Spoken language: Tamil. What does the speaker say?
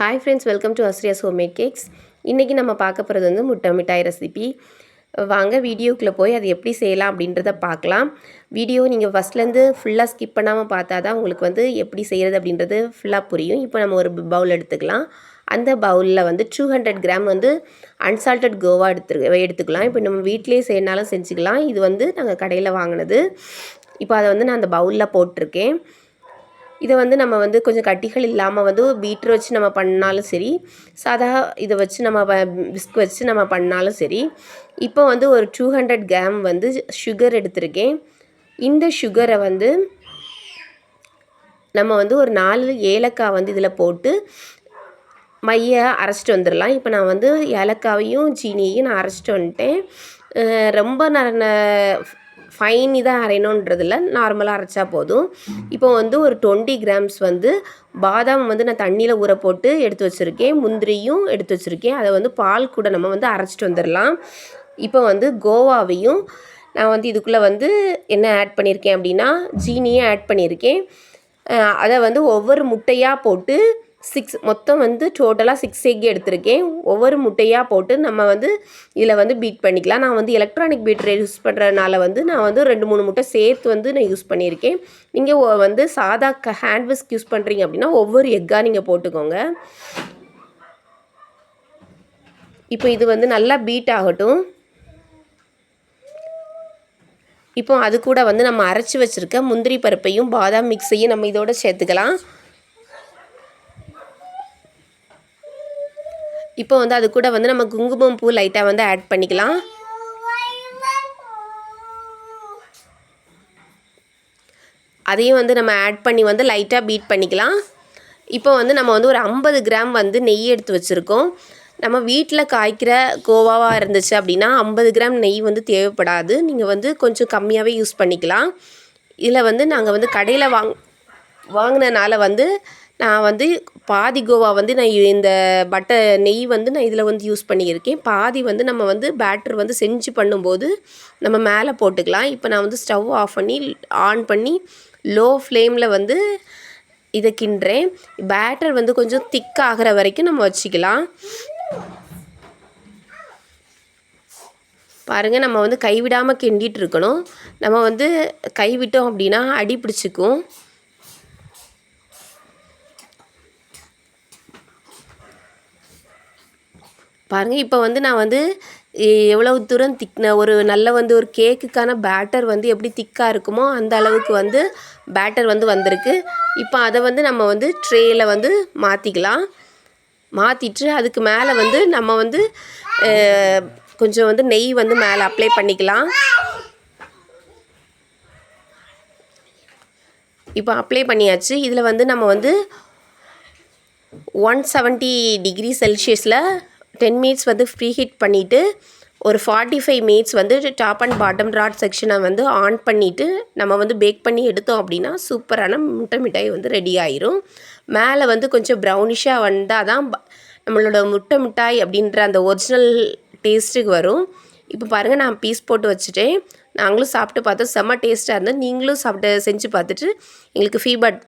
Hi friends welcome to Asriya's homemade cakes இன்றைக்கி நம்ம பார்க்க போகிறது வந்து முட்டை மிட்டாய் ரெசிபி வாங்க வீடியோக்குள்ளே போய் அது எப்படி செய்யலாம் அப்படின்றத பார்க்கலாம். வீடியோ நீங்கள் ஃபஸ்ட்லேருந்து ஃபுல்லாக ஸ்கிப் பண்ணாமல் பார்த்தா தான் உங்களுக்கு வந்து எப்படி செய்கிறது அப்படின்றது ஃபுல்லாக புரியும். இப்போ நம்ம ஒரு பவுல் எடுத்துக்கலாம். அந்த பவுலில் வந்து டூ ஹண்ட்ரட் கிராம் வந்து அன்சால்டட் கோவா எடுத்து எடுத்துக்கலாம். இப்போ நம்ம வீட்டிலே செய்யணாலும் செஞ்சுக்கலாம். இது வந்து நாங்கள் கடையில் வாங்கினது. இப்போ அதை வந்து நான் அந்த பவுலில் போட்டிருக்கேன். இதை வந்து நம்ம வந்து கொஞ்சம் கட்டிகள் இல்லாமல் வந்து பீட்ரு வச்சு நம்ம பண்ணாலும் சரி சாதா இதை வச்சு நம்ம விஸ்க் வச்சு நம்ம பண்ணாலும் சரி இப்போ வந்து ஒரு டூ ஹண்ட்ரட் கிராம் வந்து சுகர் எடுத்திருக்கேன். இந்த சுகரை வந்து நம்ம வந்து ஒரு நாலு ஏலக்காய் வந்து இதில் போட்டு மைய அரைச்சிட்டு வந்துடலாம். இப்போ நான் வந்து ஏலக்காவையும் சீனியையும் நான் அரைச்சிட்டு வந்துட்டேன். ரொம்ப நான் ஃபைன் இதாக அரையணுன்றதில்ல நார்மலாக அரைச்சா போதும். இப்போ வந்து ஒரு டுவெண்ட்டி கிராம்ஸ் வந்து பாதாம் வந்து நான் தண்ணியில் ஊற போட்டு எடுத்து வச்சுருக்கேன். முந்திரியும் எடுத்து வச்சுருக்கேன். அதை வந்து பால் கூட நம்ம வந்து அரைச்சிட்டு வந்துடலாம் இப்போ வந்து கோவாவையும் நான் வந்து இதுக்குள்ளே வந்து என்ன ஆட் பண்ணியிருக்கேன் அப்படின்னா ஜீனியும் ஆட் பண்ணியிருக்கேன் அதை வந்து ஒவ்வொரு முட்டையாக போட்டு சிக்ஸ் மொத்தம் வந்து டோட்டலாக சிக்ஸ் எக் எடுத்திருக்கேன். ஒவ்வொரு முட்டையாக போட்டு நம்ம வந்து இதில் வந்து பீட் பண்ணிக்கலாம். நான் வந்து எலக்ட்ரானிக் பீட்டரை யூஸ் பண்ணுறதுனால வந்து நான் வந்து ரெண்டு மூணு முட்டை சேர்த்து வந்து நான் யூஸ் பண்ணியிருக்கேன். நீங்கள் வந்து சாதா க ஹேண்ட் விஸ்க் யூஸ் பண்ணுறீங்க அப்படின்னா ஒவ்வொரு எக்காக நீங்கள் போட்டுக்கோங்க. இப்போ இது வந்து நல்லா பீட் ஆகட்டும். இப்போ அது கூட வந்து நம்ம அரைச்சி வச்சுருக்க முந்திரி பருப்பையும் பாதாம் மிக்ஸையும் நம்ம இதோட சேர்த்துக்கலாம். இப்போ வந்து அது கூட வந்து நம்ம குங்குமம் பூ லைட்டாக வந்து ஆட் பண்ணிக்கலாம். அதையும் வந்து நம்ம ஆட் பண்ணி வந்து லைட்டாக பீட் பண்ணிக்கலாம். இப்போ வந்து நம்ம வந்து ஒரு ஐம்பது கிராம் வந்து நெய் எடுத்து வச்சுருக்கோம். நம்ம வீட்டில் காய்க்கிற கோவாவாக இருந்துச்சு அப்படின்னா ஐம்பது கிராம் நெய் வந்து தேவைப்படாது. நீங்கள் வந்து கொஞ்சம் கம்மியாகவே யூஸ் பண்ணிக்கலாம். இதில் வந்து நாங்கள் வந்து கடையில் வாங் வாங்கினனால வந்து நான் வந்து பாதி கோவா வந்து நான் இந்த பட்டர் நெய் வந்து நான் இதில் வந்து யூஸ் பண்ணியிருக்கேன். பாதி வந்து நம்ம வந்து பேட்டர் வந்து செஞ்சு பண்ணும்போது நம்ம மேலே போட்டுக்கலாம். இப்போ நான் வந்து ஸ்டவ் ஆஃப் பண்ணி ஆன் பண்ணி லோ ஃப்ளேமில் வந்து இதை கிண்டுறேன். பேட்டர் வந்து கொஞ்சம் திக் ஆகிற வரைக்கும் நம்ம வச்சுக்கலாம். பாருங்கள் நம்ம வந்து கைவிடாமல் கிண்டிகிட்டு இருக்கணும். நம்ம வந்து கைவிட்டோம் அப்படின்னா அடி பிடிச்சிக்கும். பாருங்கள் இப்போ வந்து நான் வந்து எவ்வளவு தூரம் திக்ன ஒரு நல்ல வந்து ஒரு கேக்குக்கான பேட்டர் வந்து எப்படி திக்காக இருக்குமோ அந்த அளவுக்கு வந்து பேட்டர் வந்து வந்திருக்கு. இப்போ அதை வந்து நம்ம வந்து ட்ரேயில் வந்து மாற்றிக்கலாம் மாற்றிட்டு அதுக்கு மேலே வந்து நம்ம வந்து கொஞ்சம் வந்து நெய் வந்து மேலே அப்ளை பண்ணிக்கலாம். இப்போ அப்ளை பண்ணியாச்சு. இதில் வந்து நம்ம வந்து ஒன் செவன்ட்டி டிகிரி செல்சியஸில் டென் மினிட்ஸ் வந்து ஃப்ரீ ஹீட் பண்ணிவிட்டு ஒரு ஃபார்ட்டி ஃபைவ் மினிட்ஸ் வந்து டாப் அண்ட் பாட்டம் ராட் செக்ஷனை வந்து ஆன் பண்ணிவிட்டு நம்ம வந்து பேக் பண்ணி எடுத்தோம் அப்படின்னா சூப்பரான முட்டை மிட்டாய் வந்து ரெடி ஆயிரும். மேலே வந்து கொஞ்சம் ப்ரௌனிஷாக வந்தால் தான் நம்மளோட முட்டை மிட்டாய் அப்படின்ற அந்த ஒரிஜினல் டேஸ்ட்டுக்கு வரும். இப்போ பாருங்கள் நான் பீஸ் போட்டு வச்சுட்டேன். நாங்களும் சாப்பிட்டு பார்த்தோம் செம்ம டேஸ்ட்டாக இருந்தது. நீங்களும் சாப்பிட்டு செஞ்சு பார்த்துட்டு எங்களுக்கு ஃபீட்பேக்